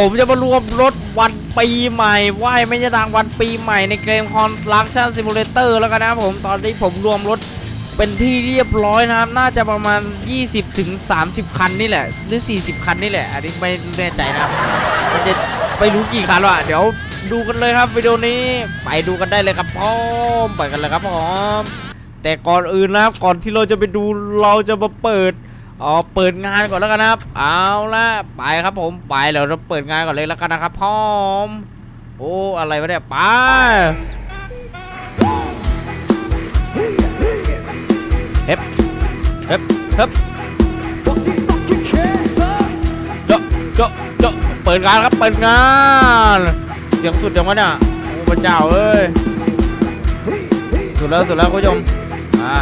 ผมจะมารวมรถวันปีใหม่ไหวไม่จะดังวันปีใหม่ในเกม Construction Simulator แล้วกันนะผมตอนนี้ผมรวมรถเป็นที่เรียบร้อยนะครับ น่าจะประมาณ20ถึงคันนี่แหละ หรือ 40 คันนี่แหละ อันนี้ไม่แน่ใจนะครับมันจะไปรู้กี่คันวะเดี๋ยวดูกันเลยครับวิดีโอนี้ไปดูกันได้เลยครับพร้อมไปกันเลยครับพร้อมแต่ก่อนอื่นนะครับก่อนที่เราจะไปดูเราจะมาเปิด เอ๋อเปิดงานก่อนแล้วกันนะครับ เอาละไปครับผมไปเดี๋ยวเราเปิดงานก่อนเลยแล้วกันนะครับพร้อมโอ้อะไรวะเนี่ยไปเฮ็บเฮ็บเฮ็บเจาะเจาะเจาะเปิดงานครับเปิดงานเสียงสุดจังวะเนี่ยโอ้พระเจ้าเอ้ยสุดแล้วสุดแล้วคุณผู้ชมอ่า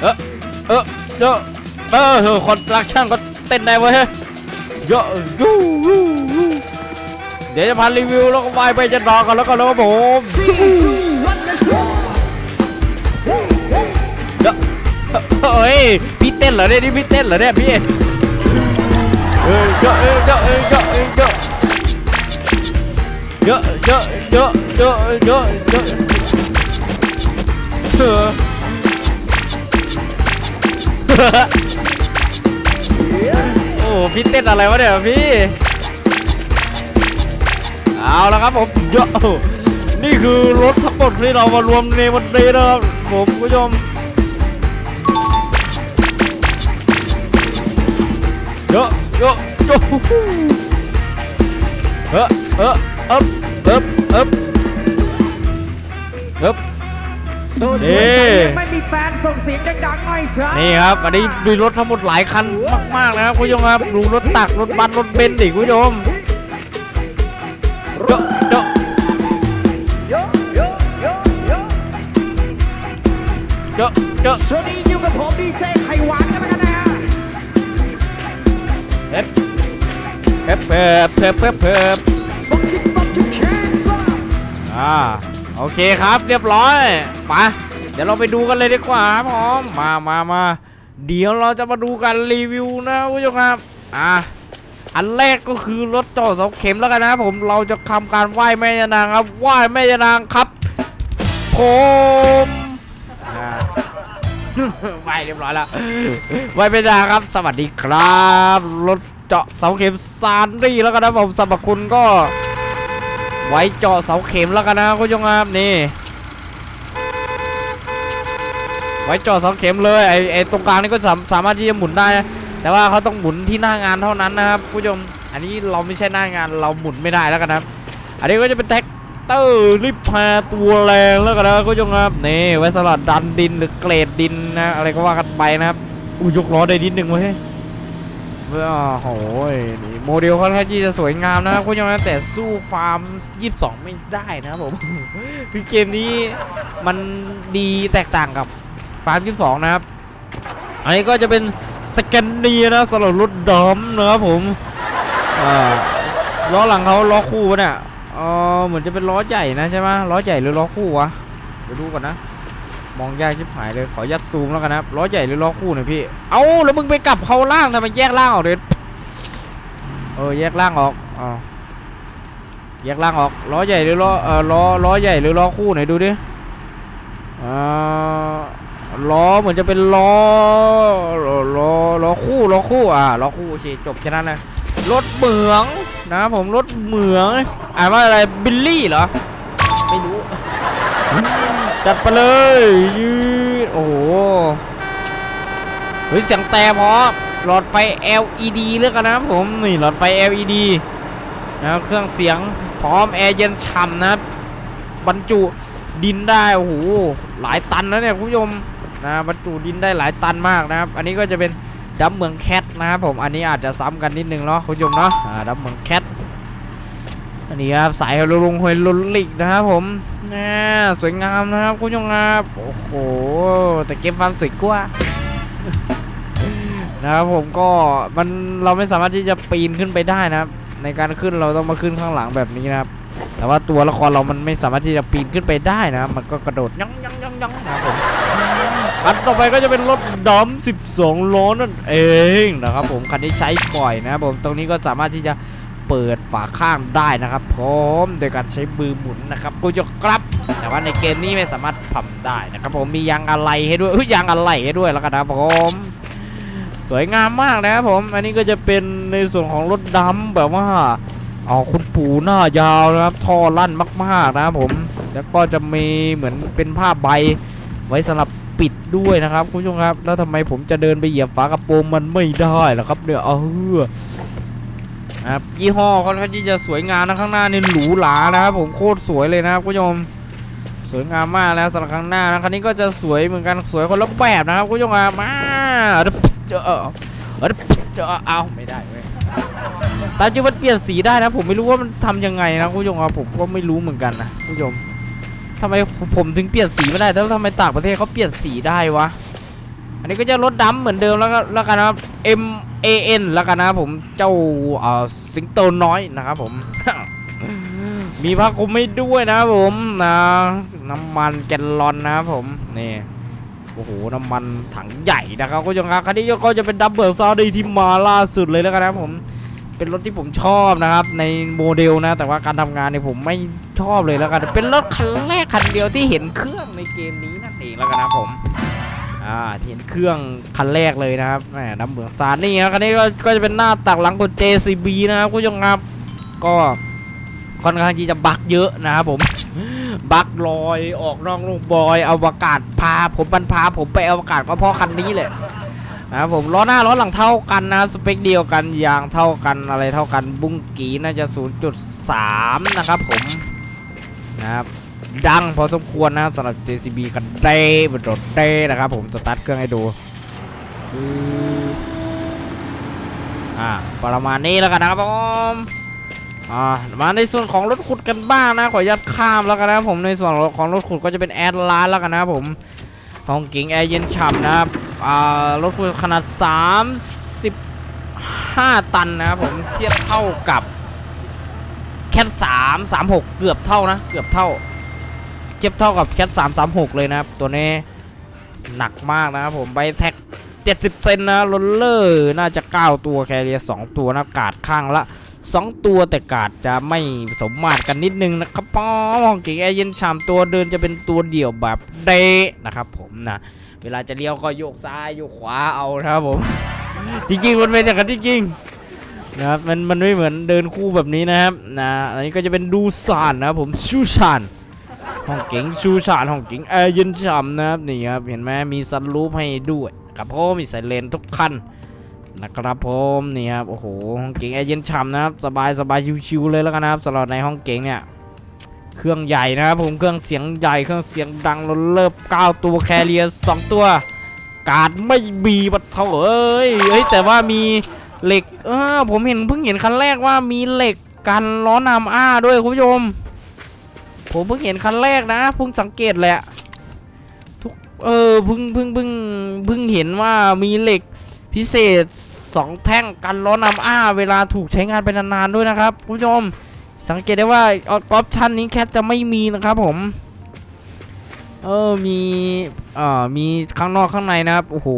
เออเออเจาะเออเออคนรักช่างก็เต้นได้เว้ยเยอะยูเดี๋ยวจะพารีวิวแล้วก็ไปไปจะดอกันแล้วก็แล้วก็ผมเยอเฮ้ยพี่เต้นเหรอเนี่ยนี่พี่เต้นเหรอเนี่ยพี่เออเยอะเออเยอะเออเยอะเออเยอะเยอะเยอะเยอะเยอะเยอะเยอะ โอ้พี่เต้นอะไรวะเนี่ยพี่ เอาละครับผมเยอะนี่คือรถทั้งหมดที่เรามารวมในวันนี้นะครับผมคุณผู้ชมเยอะเยอะเยอะเออเออเอบเอบเอบเอบ สูสวยใสยังไม่มีแฟนส่งเสียงดังๆหน่อยจ้านี่ครับ อันนี้ดูรถทั้งหมดหลายคันมากๆนะครับคุณผู้ชมครับดูรถตักรถบัสรถเบนซ์ดิคุณผู้ชมเจาะเจาะโยโยโยโยเจาะเจาะช่วงนี้อยู่กับผมดีเจไข่หวานกันแล้วกันนะฮะเฮ็บเฮ็บเฮ็บเฮ็บเฮ็บเฮ็บบักคิดบักคิดแคนซ่าอ่า โอเคครับเรียบร้อยไปเดี๋ยวเราไปดูกันเลยดีกว่าครับผมมามามาเดี๋ยวเราจะมาดูกันรีวิวนะผู้ชมครับอ่าอันแรกก็คือรถต่อเสาเข็มแล้วกันนะผมเราจะทำการไหว้แม่ยานางครับไหว้แม่ยานางครับ ผมอ่าไหว้เรียบร้อยแล้วไหว้แม่ยานางครับ สวัสดีครับ รถเจาะเสาเข็มซานดี้แล้วกันนะผมสรรพคุณก็ ไว้เจาะเสาเข็มแล้วกันนะคุณผู้ชมครับนี่ ไว้เจาะเสาเข็มเลยไอไอตรงกลางนี่ก็สามสามารถที่จะหมุนได้ แต่ว่าเขาต้องหมุนที่หน้างานเท่านั้นนะครับคุณผู้ชมอันนี้เราไม่ใช่หน้างานเราหมุนไม่ได้แล้วกันนะครับอันนี้ก็จะเป็นแท็กเตอร์รีบพาตัวแรงแล้วกันนะคุณผู้ชมครับนี่ไว้สลัดดันดินหรือเกรดดินนะอะไรก็ว่ากันไปนะครับอุ้ยยกล้อได้นิดนึงเว้ย โอ้โหนี่โมเดลค่อนข้างที่จะสวยงามนะครับคุณผู้ชมนะแต่สู้ฟาร์ม 22 ไม่ได้นะครับผมคือเกมนี้มันดีแตกต่างกับฟาร์ม 22 นะครับ อันนี้ก็จะเป็นสแกนเนียนะสำหรับรถดอมนะครับผมล้อหลังเขาล้อคู่ปะเนี่ยเออเหมือนจะเป็นล้อใหญ่นะใช่ไหมล้อใหญ่หรือล้อคู่วะเดี๋ยวดูก่อนนะ มองยากชิบหายเลยขอยัดซูมแล้วกันนะล้อใหญ่หรือล้อคู่หน่อยพี่ เอาแล้วมึงไปกลับเขาล่างทำไมแยกล่างออกเลยเออแยกล่างออกอ๋อแยกล่างออกล้อใหญ่หรือล้อเออล้อล้อใหญ่หรือล้อคู่หน่อยดูดิเออล้อเหมือนจะเป็นล้อล้อล้อล้อคู่ล้อคู่อะล้อคู่โอเคจบแค่นั้นเลยรถเหมืองนะผมรถเหมืองอ่านว่าอะไรบิลลี่เหรอไม่รู้ จัดไปเลยยืดโอ้โหเฮ้ยเสียงแต่พอหลอดไฟ LED เลือกกันนะครับผมนี่หลอดไฟ LED นะครับเครื่องเสียงพร้อมแอร์เย็นฉ่ำนะครับบรรจุดินได้โอ้โหหลายตันนะเนี่ยคุณผู้ชมนะบรรจุดินได้หลายตันมากนะครับ อันนี้ก็จะเป็นดับเมืองแคทนะครับผมอันนี้อาจจะซ้ำกันนิดนึงเนาะคุณผู้ชมเนาะดับเมืองแคท นนี้ครับสายฮารุลงฮวยลุลิกนะครับผมน่สวยงามนะครับคุณผู้ชมครับโอ้โหแต่เกมฟันสวยกว่านะครับผมก็มันเราไม่สามารถที่จะปีนขึ้นไปได้นะครับ ในการขึ้นเราต้องมาขึ้นข้างหลังแบบนี้นะครับ แต่ว่าตัวละครเรามันไม่สามารถที่จะปีนขึ้นไปได้นะครับมันก็กระโดดย่องย่องย่องย่องนะครับผมคันต่อไปก็จะเป็นรถดอม 12 ล้อนั่นเองนะครับผมคันที่ใช้ก่อยนะครับผมตรงนี้ก็สามารถที่จะ เปิดฝาข้างได้นะครับผมโดยการใช้มือหมุนนะครับกูจะกลับ แต่ว่าในเกมนี้ไม่สามารถทำได้นะครับผมมียางอะไรให้ด้วยยางอะไรให้ด้วยแล้วกันนะครับผมสวยงามมากนะครับผม อันนี้ก็จะเป็นในส่วนของรถดำแบบว่าอ๋อคุณปู่หน้ายาวนะครับท่อลั่นมากๆนะครับผม แล้วก็จะมีเหมือนเป็นผ้าใบไว้สำหรับปิดด้วยนะครับคุณผู้ชมครับ แล้วทำไมผมจะเดินไปเหยียบฝากระโปรงมันไม่ได้ล่ะครับเนี่ยเออ นะครับยี่ห้อค่อนข้างที่จะสวยงามนะข้างหน้านี่หรูหรานะครับผมโคตรสวยเลยนะครับคุณผู้ชมสวยงามมากแล้วสำหรับข้างหน้านะคันนี้ก็จะสวยเหมือนกันสวยคนละแบบนะครับคุณผู้ชมครับมาเจอเออเจอเอาไม่ได้เว้ยแต่จริงมันเปลี่ยนสีได้นะผมไม่รู้ว่ามันทำยังไงนะคุณผู้ชมครับผมก็ไม่รู้เหมือนกันนะคุณผู้ชมทำไมผมถึงเปลี่ยนสีไม่ได้แล้วทำไมต่างประเทศเขาเปลี่ยนสีได้วะอันนี้ก็จะรถดำเหมือนเดิมแล้วก็แล้วกันนะครับ M A N แล้วกันนะครับผมเจ้าสิงโตน้อยนะครับผม มีผ้าคลุมให้ด้วยนะผมนะน้ำมันแกลลอนนะผมนี่โอ้โหน้ำมันถังใหญ่นะครับคุณผู้ชมครับคันนี้ก็จะเป็นดับเบิลซาวดีที่มาล่าสุดเลยแล้วกันนะผมเป็นรถที่ผมชอบนะครับ ในโมเดลนะ แต่ว่าการทำงานเนี่ยผมไม่ชอบเลยแล้วกัน เป็นรถคันแรกคันเดียวที่เห็นเครื่องในเกมนี้นั่นเองแล้วกันนะผม อ่าเห็นเครื่องคันแรกเลยนะครับแหมน้ำเบืองซานนี่ครับคันนี้ก็ก็จะเป็นหน้าตักหลังของ JCB นะครับคุณผู้ชมครับก็ค่อนข้างที่จะบักเยอะนะครับผมบักลอยออกนอกโลกบอยอวกาศพาผมมันพาผมไปอวกาศก็เพราะคันนี้แหละนะครับผมล้อหน้าล้อหลังเท่ากันนะสเปคเดียวกันยางเท่ากันอะไรเท่ากันบุ้งกีน่าจะ 0.3 นะครับผมนะครับ ดังพอสมควรนะครับสำหรับ JCB กันเด้เป็นรถเด้นะครับผมสตาร์ทเครื่องให้ดูคืออ่าประมาณนี้แล้วกันนะครับผมอ่ามาในส่วนของรถขุดกันบ้างนะ ขออนุญาตข้ามแล้วกันนะครับผมในส่วนของรถขุดก็จะเป็นแอดลานแล้วกันนะครับผมของกิ่งแอร์เย็นฉ่ำนะครับอ่ารถขุดขนาด 35 ตันนะครับผมเทียบเท่ากับแคท3 36 เกือบเท่านะ เกือบเท่า เทียบเท่ากับแคท3 36 เลยนะครับ ตัวนี้หนักมากนะครับผม ใบแท็ก 70 เซนนะโรลเลอร์น่าจะ 9 ตัวแคเรีย 2 ตัวนะกาดข้างละ 2 ตัวแต่กาดจะไม่สมมาตรกันนิดนึงนะครับป้องเก่งแอร์เย็นชามตัวเดินจะเป็นตัวเดี่ยวแบบเดนะครับผมนะ เวลาจะเลี้ยวก็โยกซ้ายโยกขวาเอานะครับผม จริงๆมันเป็นอย่างนั้นจริงนะครับมันมันไม่เหมือนเดินคู่แบบนี้นะครับนะอันนี้ก็จะเป็นดูซานนะครับผมชูชาน ห้องเก๋งชูชานห้องเก๋งแอร์เย็นฉ่ำนะครับนี่ครับเห็นไหมมีซันรูฟให้ด้วยครับผมมีไซเรนทุกคันนะครับผมนี่ครับโอ้โหห้องเก๋งแอร์เย็นฉ่ำนะครับสบายสบายชิวๆเลยแล้วกันนะครับสำหรับในห้องเก๋งเนี่ยเครื่องใหญ่นะครับผมเครื่องเสียงใหญ่เครื่องเสียงดังรถเลิฟ9ตัวแคเรีย2ตัว การ์ดไม่มีบัตเท่าเอ้ยเอ้ยแต่ว่ามีเหล็กเออผมเห็นเพิ่งเห็นคันแรกว่ามีเหล็กกันล้อนำอ้าด้วยคุณผู้ชม ผมเพิ่งเห็นคันแรกนะเพิ่งสังเกตแหละทุกเออเพิ่งเพิ่งเพิ่งเพิ่งเห็นว่ามีเหล็กพิเศษ 2 แท่งกันล้อนำอ้า เวลาถูกใช้งานไปนานๆด้วยนะครับคุณผู้ชมสังเกตได้ว่าออปชั่นนี้แคทจะไม่มีนะครับผมเออมีเอ่อมีข้างนอกข้างในนะครับโอ้โห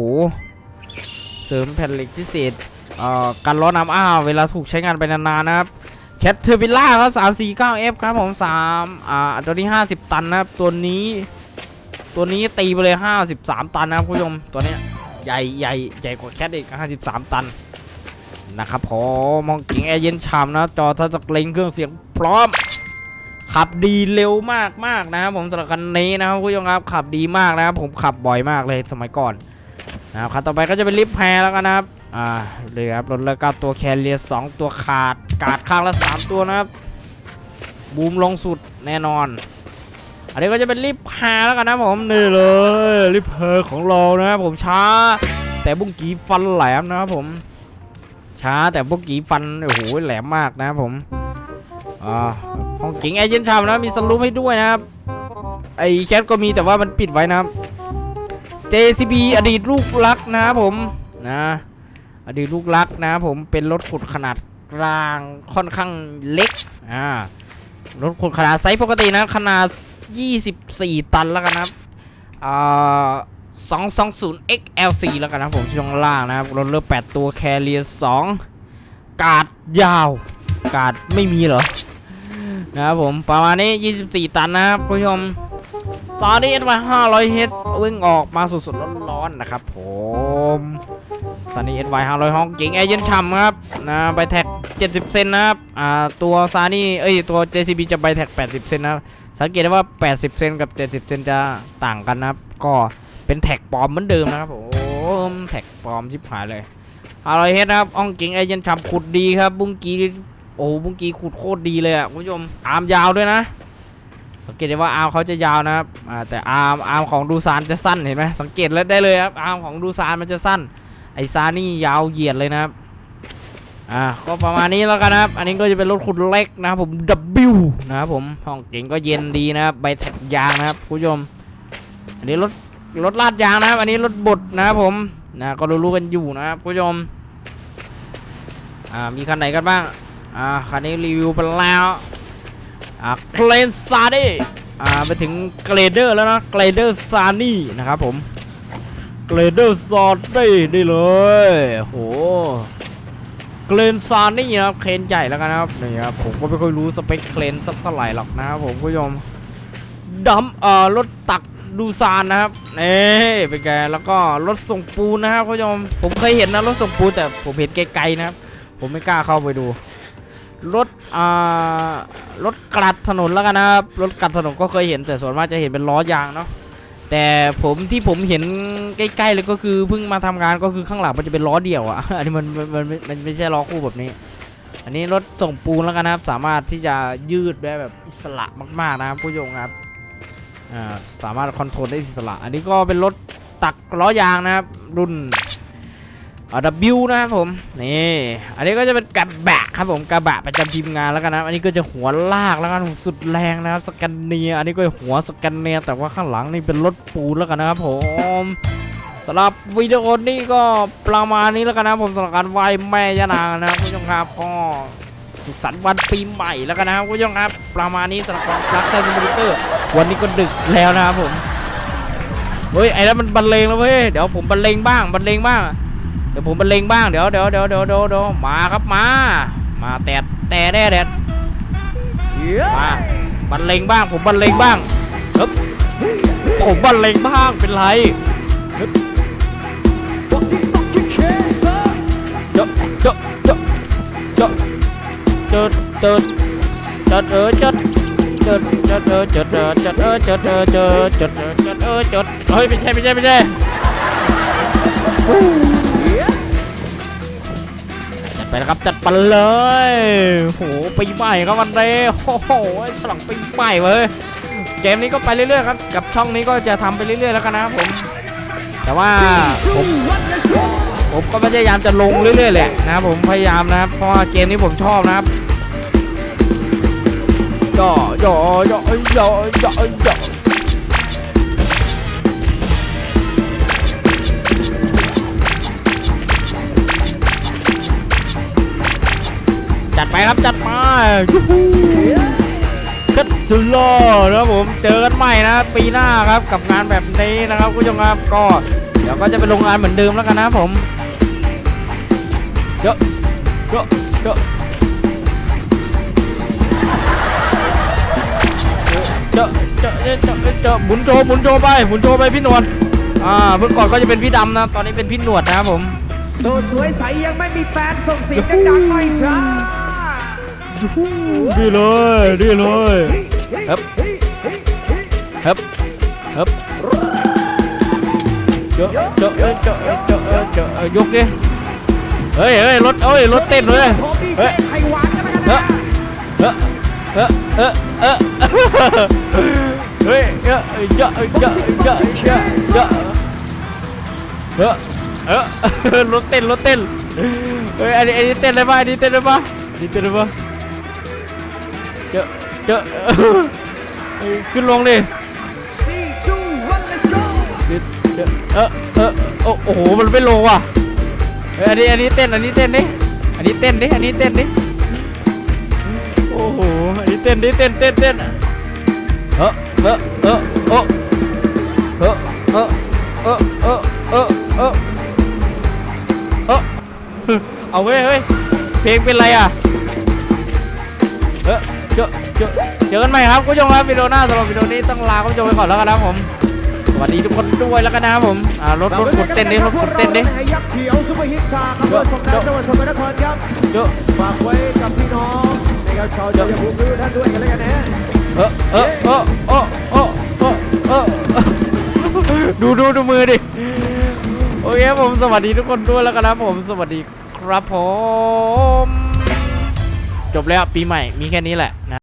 เสริมแผ่นเหล็กพิเศษเอ่อกันล้อนำอ้า เวลาถูกใช้งานไปนานๆนะครับ แคทเทอร์บิล่าครับ349 F ครับผม3อ่าตัวนี้50ตันนะครับ ตัวนี้ ตัวนี้ตีไปเลย53ตันนะครับคุณผู้ชมตัวเนี้ยใหญ่ใหญ่ใหญ่กว่าแคทอีก53ตันนะครับผมมองกิ่งแอร์เย็นฉ่ำนะ จอทัชสกรีนเครื่องเสียงพร้อม ขับดีเร็วมากมากนะครับผมสำหรับคันนี้นะครับคุณผู้ชมครับขับดีมากนะครับผมขับบ่อยมากเลยสมัยก่อนนะครับคันต่อไปก็จะเป็นลิฟต์แพรแล้วกันนะครับ อ่าเลยครับรถเลือกเก้าตัวแคเรียสองตัวขาดกาดข้างละสามตัวนะครับบูมลงสุดแน่นอน อันนี้ก็จะเป็นลิฟต์แพแล้วกันนะผมนี่เลยลิฟต์แพรของเรานะครับผมช้า แต่บุ้งกีฟันแหลมนะครับผมช้าแต่บุ้งกีฟันโอ้โหแหลมมากนะครับผมอ่าห้องก๋งแอเย็นชามนะมีสลูปให้ด้วยนะครับไอแคทก็มีแต่ว่ามันปิดไว้นะครับ JCB อดีตลูกรักนะครับผมนะ อดีตลูกรักนะครับผมเป็นรถขุดขนาดกลางค่อนข้างเล็กอ่ารถขุดขนาดไซส์ปกตินะขนาด 24 ตันแล้วกันนะครับอ่า220 XLC แล้วกันนะผมช่วงล่างนะครับรถเลือก8ตัวแคเรีย2กาดยาว กาดไม่มีเหรอนะครับผมประมาณนี้ 24 ตันนะครับคุณผู้ชมซอนี่เอสมา500เฮดวิ่งออกมาสดๆร้อนๆนะครับผม ซานี่เอสไว500ห้องเก่งแอร์เย็นฉ่ำครับนะใบแท็ก70เซนนะครับอ่าตัวซานี่เอ้ยตัว JCB จะใบแท็ก80เซนนะครับสังเกตได้ว่า80เซนกับ70เซนจะต่างกันนะครับ ก็เป็นแท็กปลอมเหมือนเดิมนะครับผมแท็กปลอมชิบหายเลย500เฮ็ดนะครับอ่องเก่งแอร์เย็นฉ่ำขุดดีครับ บุ้งกีโอ้โหเมื่อกี้ขุดโคตรดีเลยอะคุณผู้ชมอาร์มยาวด้วยนะสังเกตได้ว่าอาร์มเขาจะยาวนะครับอ่าแต่อาร์มอาร์มของดูซานจะสั้นเห็นไหมสังเกตแล้วได้เลยครับอาร์มของดูซานมันจะสั้น ไอซานี่ยาวเหยียดเลยนะครับ อ่า ก็ประมาณนี้แล้วกันนะครับ อันนี้ก็จะเป็นรถขุดเล็กนะครับผม W นะครับผม ห้องเก่งก็เย็นดีนะครับ ใบแท็กยางนะครับคุณผู้ชม อันนี้รถรถลาดยางนะครับ อันนี้รถบดนะครับผม นะ ก็รู้ๆกันอยู่นะครับคุณผู้ชม อ่า มีคันไหนกันบ้าง อ่า คันนี้รีวิวไปแล้ว อ่า เคลนซานี่อ่า ไปถึงเกรเดอร์แล้วนะ เกรเดอร์ซานี่นะครับผม เกรเดอร์ซานี่นี่เลยโหเกรนซานนี่นะครับเครนใหญ่แล้วกันนะครับนี่ครับผมก็ไม่ค่อยรู้สเปคเครนสักเท่าไหร่หรอกนะครับผมคุณผู้ชมดัมเอ่อรถตักดูซานนะครับนี่เป็นไงแล้วก็รถส่งปูนนะครับคุณผู้ชมผมเคยเห็นนะรถส่งปูนแต่ผมเห็นไกลๆนะครับผมไม่กล้าเข้าไปดูรถอ่ารถกลัดถนนแล้วกันนะครับรถกลัดถนนก็เคยเห็นแต่ส่วนมากจะเห็นเป็นล้อยางเนาะ แต่ผมที่ผมเห็นใกล้ๆเลยก็คือเพิ่งมาทำงานก็คือข้างหลังมันจะเป็นล้อเดี่ยวอะอันนี้มันมันมันมันไม่ใช่ล้อคู่แบบนี้ อันนี้รถส่งปูนแล้วกันนะครับ สามารถที่จะยืดได้แบบอิสระมากๆนะครับผู้ชมครับอ่าสามารถคอนโทรลได้อิสระ อันนี้ก็เป็นรถตักล้อยางนะครับรุ่น W นะครับผมนี่อันนี้ก็จะเป็นกระบะครับผมกระบะประจำทีมงานแล้วกันนะอันนี้ก็จะหัวลากแล้วกันสุดแรงนะครับสแกันเนีย อันนี้ก็หัวสแกันเนีย แต่ว่าข้างหลังนี่เป็นรถปูนแล้วกันนะครับผมสำหรับวิดีโอนี้ก็ประมาณนี้แล้วกันนะผมสำหรับการไหว้แม่ยานางนะครับคุณผู้ชมครับก็สุขสันต์วันปีใหม่แล้วกันนะครับคุณผู้ชมครับ ประมาณนี้สำหรับการรักไซมูนิเตอร์วันนี้ก็ดึกแล้วนะครับผมเฮ้ยไอ้แล้วมันบรรเลงแล้วเว้ยเดี๋ยวผมบรรเลงบ้างบรรเลงบ้าง เดี๋ยวผมบรรเลงบ้างเดี๋ยวเดี๋ยวเดี๋ยวเดี๋ยวเดี๋ยวเดี๋ยวมาครับมา มาแต่แต่แด่แดดมาบรรเลงบ้าง ผมบรรเลงบ้างฮึบผมบรรเลงบ้างเป็นไรเจาะเจาะเจาะเจาะเจาะเจาะเจาะเออเจาะเจาะเจาะเออเจาะเออเจาะเออเจาะเออเจาะเจาะเออเจาะเออเจาะเฮ้ยไม่ใช่ไม่ใช่ไม่ใช่จัด ไปนะครับจัดไปเลยโหปีใหม่ครับวันเดย์โอ้โหฉลองปีใหม่เว้ยเกมนี้ก็ไปเรื่อยๆครับกับช่องนี้ก็จะทำไปเรื่อยๆแล้วกันนะครับผมแต่ว่าผมผมก็พยายามจะลงเรื่อยๆแหละนะครับผมพยายามนะครับเพราะว่าเกมนี้ผมชอบนะครับย่อย่อย่อย่อย่อย่อ ไปครับจัดไปยูฮูคัตสุโลนะครับผมเจอกันใหม่นะปีหน้าครับกับงานแบบนี้นะครับคุณผู้ชมครับก็เดี๋ยวก็จะไปลงงานเหมือนเดิมแล้วกันนะผมเยอะเยอะเยอะเจาะเจาะเจาะเจาะหมุนโจหมุนโจไปหมุนโจไปพี่หนวดอ่าเมื่อก่อนก็จะเป็นพี่ดำนะตอนนี้เป็นพี่หนวดนะครับผมโซสวยใสยังไม่มีแฟนส่งเสียงดังๆหน่อยจ้า ดีเลยดีเลยครับครับครับเจาะเจาะเจาะเจาะเจาะยกดิเฮ้ยเฮ้ยรถเอ้ยรถเต้นเลยผมดีเฮ้ยไข่หวานกันแล้วกันนะเออเออเออเออเฮ้ยเยอะเยอะเยอะเยอะเยอะเยอะเออเออรถเต้นรถเต้นเฮ้ยอันนี้อันนี้เต้นได้ปะอันนี้เต้นได้ปะอันนี้เต้นได้ป่ะ จอขึ้นลงดิเออเออโอ้โห มันไม่ลงว่ะอันนี้ อันนี้เต้น อันนี้เต้นดิอันนี้เต้นดิ อันนี้เต้นดิ โอ้โห อันนี้เต้นดิ เต้นเต้นเต้นเออเออเออเออเออเออเออเออเออเออเออเอาเว้ยเฮ้ย เพลงเป็นไรอะ เออเจอ เจอเจอกันใหม่ครับคุณผู้ชมครับวิดีโอหน้าสำหรับวิดีโอนี้ต้องลาคุณผู้ชมไปก่อนแล้วกันนะครับผมสวัสดีทุกคนด้วยแล้วกันนะครับผมอ่ารถรถกดเต้นดิรถกดเต้นดิยักษ์เขียวซุปเปอร์ฮิตจากอำเภอสมเด็จจังหวัดสกลนครครับเจอฝากไว้กับพี่น้องนะครับชาวจังหวัดภูมิท่านด้วยกันแล้วกันนะเออเออเออเออเออเออเออดูดูดูมือดิโอเคครับผมสวัสดีทุกคนด้วยแล้วกันนะครับผมสวัสดีครับผม จบแล้วปีใหม่มีแค่นี้แหละนะ